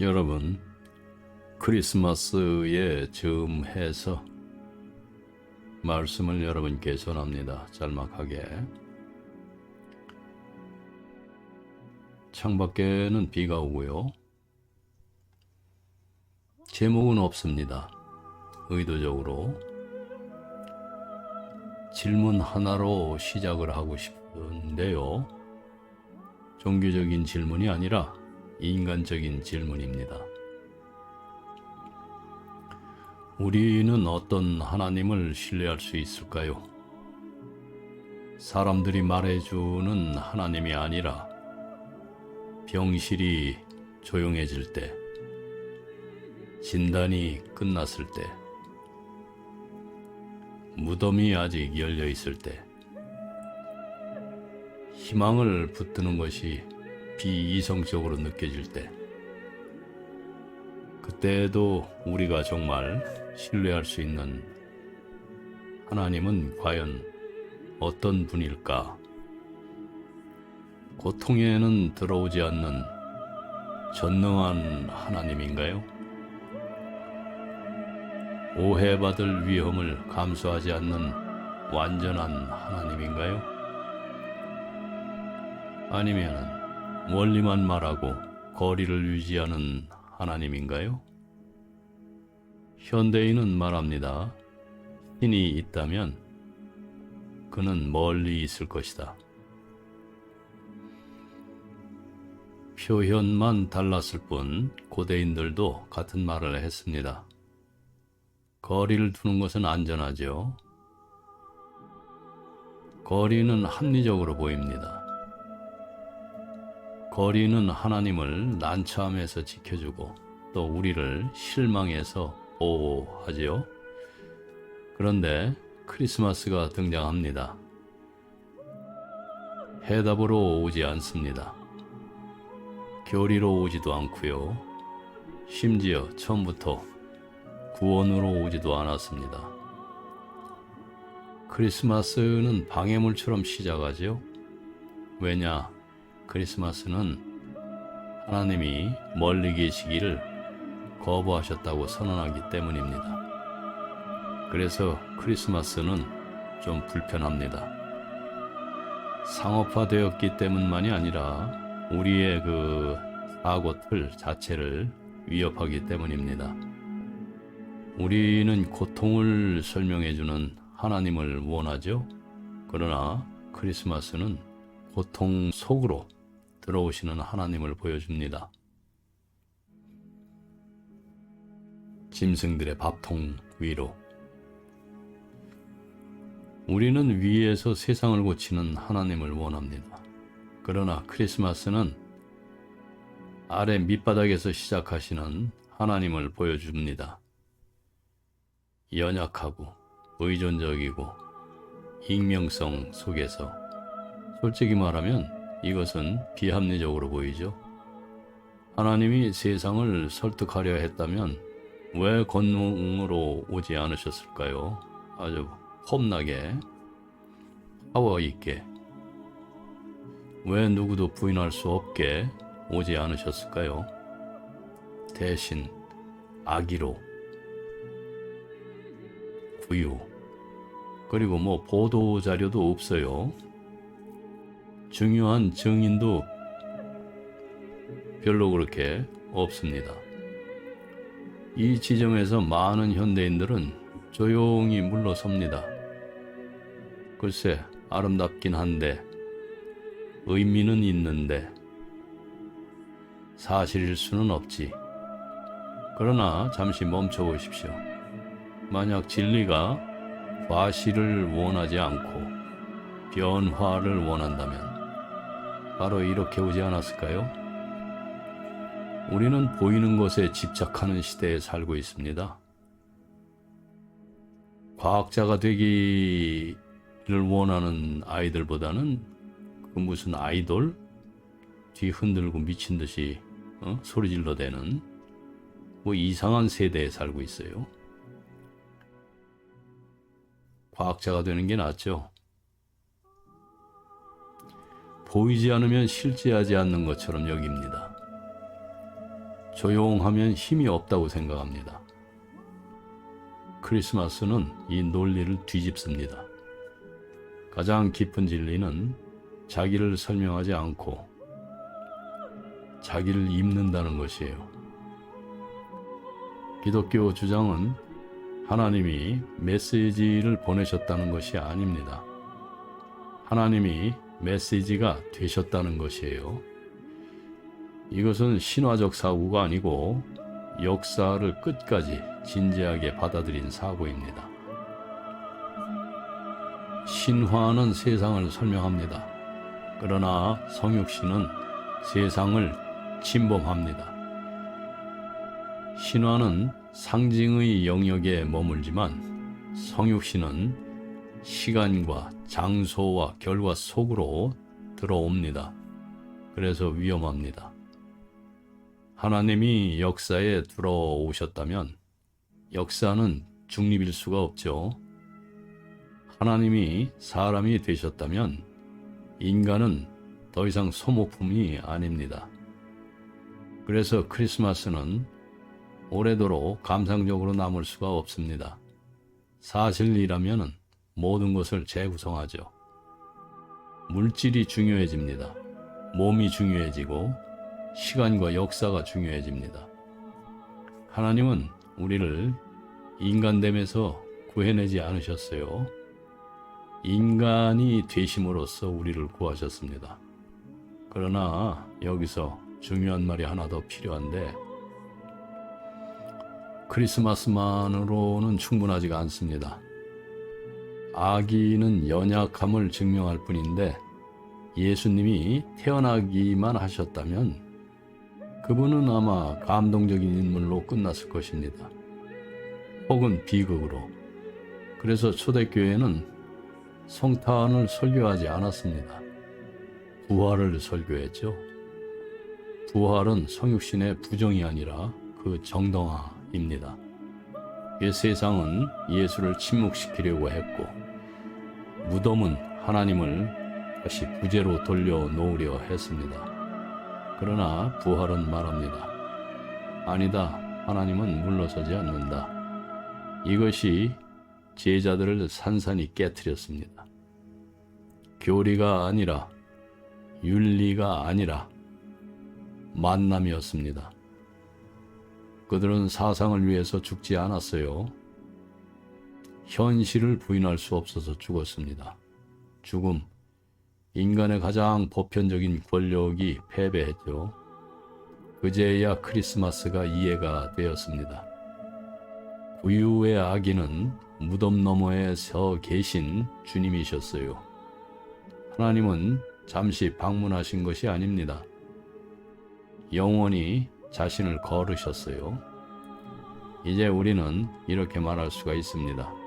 여러분, 크리스마스에 즈음해서 말씀을 여러분께 전합니다. 짤막하게. 창밖에는 비가 오고요. 제목은 없습니다. 의도적으로. 질문 하나로 시작을 하고 싶은데요. 종교적인 질문이 아니라 인간적인 질문입니다. 우리는 어떤 하나님을 신뢰할 수 있을까요? 사람들이 말해주는 하나님이 아니라 병실이 조용해질 때, 진단이 끝났을 때, 무덤이 아직 열려 있을 때, 희망을 붙드는 것이 비이성적으로 느껴질 때, 그때에도 우리가 정말 신뢰할 수 있는 하나님은 과연 어떤 분일까? 고통에는 들어오지 않는 전능한 하나님인가요? 오해받을 위험을 감수하지 않는 완전한 하나님인가요? 아니면 원리만 말하고 거리를 유지하는 하나님인가요? 현대인은 말합니다. 신이 있다면 그는 멀리 있을 것이다. 표현만 달랐을 뿐 고대인들도 같은 말을 했습니다. 거리를 두는 것은 안전하죠. 거리는 합리적으로 보입니다. 거리는 하나님을 난처함에서 지켜주고 또 우리를 실망해서 보호하지요. 그런데 크리스마스가 등장합니다. 해답으로 오지 않습니다. 교리로 오지도 않고요. 심지어 처음부터 구원으로 오지도 않았습니다. 크리스마스는 방해물처럼 시작하지요. 왜냐? 크리스마스는 하나님이 멀리 계시기를 거부하셨다고 선언하기 때문입니다. 그래서 크리스마스는 좀 불편합니다. 상업화되었기 때문만이 아니라 우리의 그 사고 틀 자체를 위협하기 때문입니다. 우리는 고통을 설명해주는 하나님을 원하죠. 그러나 크리스마스는 고통 속으로 들어오시는 하나님을 보여줍니다. 짐승들의 밥통 위로 우리는 위에서 세상을 고치는 하나님을 원합니다. 그러나 크리스마스는 아래 밑바닥에서 시작하시는 하나님을 보여줍니다. 연약하고 의존적이고 익명성 속에서 솔직히 말하면 이것은 비합리적으로 보이죠. 하나님이 세상을 설득하려 했다면 왜 권능으로 오지 않으셨을까요? 아주 험나게 파워 있게 왜 누구도 부인할 수 없게 오지 않으셨을까요? 대신 아기로 구유 그리고 뭐 보도 자료도 없어요. 중요한 증인도 별로 그렇게 없습니다. 이 지점에서 많은 현대인들은 조용히 물러섭니다. 글쎄, 아름답긴 한데, 의미는 있는데, 사실일 수는 없지. 그러나 잠시 멈춰 보십시오. 만약 진리가 과실을 원하지 않고 변화를 원한다면 바로 이렇게 오지 않았을까요? 우리는 보이는 것에 집착하는 시대에 살고 있습니다. 과학자가 되기를 원하는 아이들보다는 그 무슨 아이돌 뒤 흔들고 미친 듯이 어? 소리 질러 대는 뭐 이상한 세대에 살고 있어요. 과학자가 되는 게 낫죠. 보이지 않으면 실제하지 않는 것처럼 여깁니다. 조용하면 힘이 없다고 생각합니다. 크리스마스는 이 논리를 뒤집습니다. 가장 깊은 진리는 자기를 설명하지 않고 자기를 입는다는 것이에요. 기독교 주장은 하나님이 메시지를 보내셨다는 것이 아닙니다. 하나님이 메시지가 되셨다는 것이에요. 이것은 신화적 사고가 아니고 역사를 끝까지 진지하게 받아들인 사고입니다. 신화는 세상을 설명합니다. 그러나 성육신은 세상을 침범합니다. 신화는 상징의 영역에 머물지만 성육신은 시간과 장소와 결과 속으로 들어옵니다. 그래서 위험합니다. 하나님이 역사에 들어오셨다면 역사는 중립일 수가 없죠. 하나님이 사람이 되셨다면 인간은 더 이상 소모품이 아닙니다. 그래서 크리스마스는 오래도록 감상적으로 남을 수가 없습니다. 사실이라면 모든 것을 재구성하죠. 물질이 중요해집니다. 몸이 중요해지고 시간과 역사가 중요해집니다. 하나님은 우리를 인간됨에서 구해내지 않으셨어요. 인간이 되심으로써 우리를 구하셨습니다. 그러나 여기서 중요한 말이 하나 더 필요한데 크리스마스만으로는 충분하지가 않습니다. 아기는 연약함을 증명할 뿐인데 예수님이 태어나기만 하셨다면 그분은 아마 감동적인 인물로 끝났을 것입니다. 혹은 비극으로. 그래서 초대교회는 성탄을 설교하지 않았습니다. 부활을 설교했죠. 부활은 성육신의 부정이 아니라 그 정당화입니다. 이 세상은 예수를 침묵시키려고 했고 무덤은 하나님을 다시 부재로 돌려놓으려 했습니다. 그러나 부활은 말합니다. 아니다. 하나님은 물러서지 않는다. 이것이 제자들을 산산이 깨뜨렸습니다. 교리가 아니라 윤리가 아니라 만남이었습니다. 그들은 사상을 위해서 죽지 않았어요. 현실을 부인할 수 없어서 죽었습니다. 죽음, 인간의 가장 보편적인 권력이 패배했죠. 그제야 크리스마스가 이해가 되었습니다. 구유의 아기는 무덤 너머에 서 계신 주님이셨어요. 하나님은 잠시 방문하신 것이 아닙니다. 영원히 자신을 거르셨어요. 이제 우리는 이렇게 말할 수가 있습니다.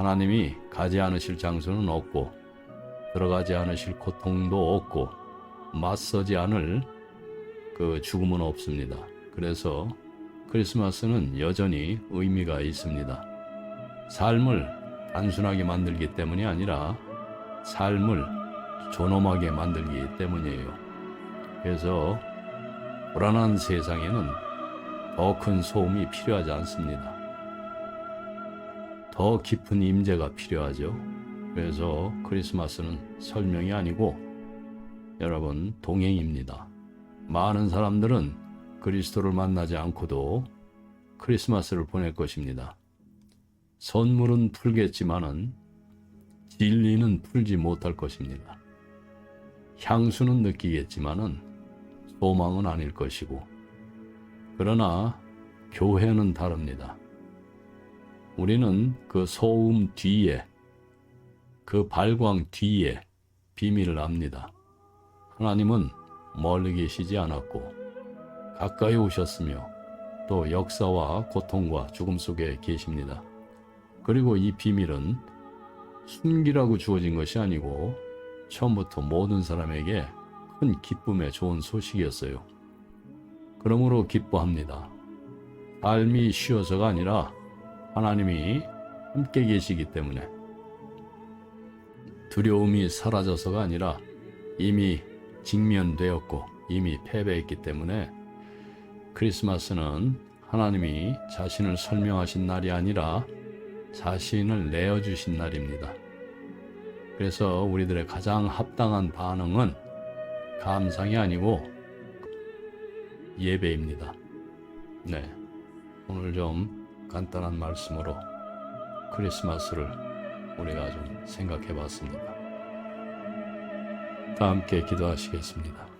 하나님이 가지 않으실 장소는 없고 들어가지 않으실 고통도 없고 맞서지 않을 그 죽음은 없습니다. 그래서 크리스마스는 여전히 의미가 있습니다. 삶을 단순하게 만들기 때문이 아니라 삶을 존엄하게 만들기 때문이에요. 그래서 불안한 세상에는 더 큰 소음이 필요하지 않습니다. 더 깊은 임재가 필요하죠. 그래서 크리스마스는 설명이 아니고 여러분 동행입니다. 많은 사람들은 그리스도를 만나지 않고도 크리스마스를 보낼 것입니다. 선물은 풀겠지만은 진리는 풀지 못할 것입니다. 향수는 느끼겠지만은 소망은 아닐 것이고 그러나 교회는 다릅니다. 우리는 그 소음 뒤에 그 발광 뒤에 비밀을 압니다. 하나님은 멀리 계시지 않았고 가까이 오셨으며 또 역사와 고통과 죽음 속에 계십니다. 그리고 이 비밀은 숨기라고 주어진 것이 아니고 처음부터 모든 사람에게 큰 기쁨의 좋은 소식이었어요. 그러므로 기뻐합니다. 삶이 쉬어서가 아니라 하나님이 함께 계시기 때문에 두려움이 사라져서가 아니라 이미 직면되었고 이미 패배했기 때문에 크리스마스는 하나님이 자신을 설명하신 날이 아니라 자신을 내어주신 날입니다. 그래서 우리들의 가장 합당한 반응은 감상이 아니고 예배입니다. 네. 오늘 좀 간단한 말씀으로 크리스마스를 우리가 좀 생각해 봤습니다. 다 함께 기도하시겠습니다.